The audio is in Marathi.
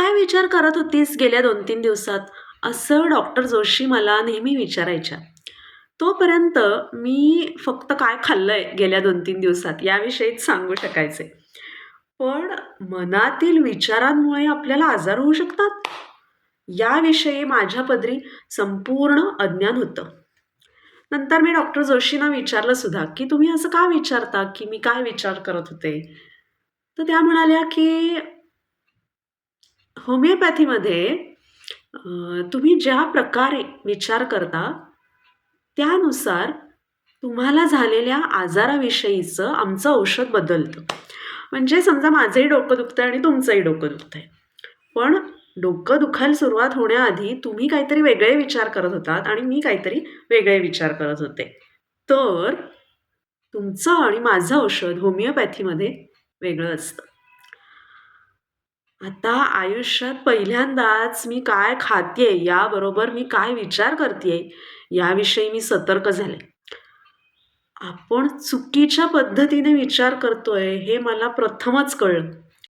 काय विचार करत होतीस गेल्या दोन तीन दिवसात? असं डॉक्टर जोशी मला नेहमी विचारायच्या. तोपर्यंत मी फक्त काय खाल्लं आहे गेल्या दोन तीन दिवसात याविषयीच सांगू शकायचे. पण मनातील विचारांमुळे आपल्याला आजार होऊ शकतात? याविषयी माझ्या पदरी संपूर्ण अज्ञान होतं. नंतर मी डॉक्टर जोशींना विचारलं सुद्धा की तुम्ही असं का विचारता? की मी काय विचार करत होते? तर त्या म्हणाल्या की होमिओपॅथीमध्ये तुम्ही ज्या प्रकारे विचार करता त्यानुसार तुम्हाला झालेल्या आजाराविषयीचं आमचं औषध बदलतं. म्हणजे समजा माझंही डोकं दुखतं आणि तुमचंही डोकं दुखतं आहे पण डोकं दुखायला सुरुवात होण्याआधी तुम्ही काहीतरी वेगळे विचार करत होतात आणि मी काहीतरी वेगळे विचार करत होते. तर तुमचं आणि माझं औषध होमिओपॅथीमध्ये वेगळं असतं. आता आयुष्यात पहिल्यांदाच मी काय खाते याबरोबर मी काय विचार करते याविषयी मी सतर्क झाले. आपण चुकीच्या पद्धतीने विचार करतोय हे मला प्रथमच कळलं.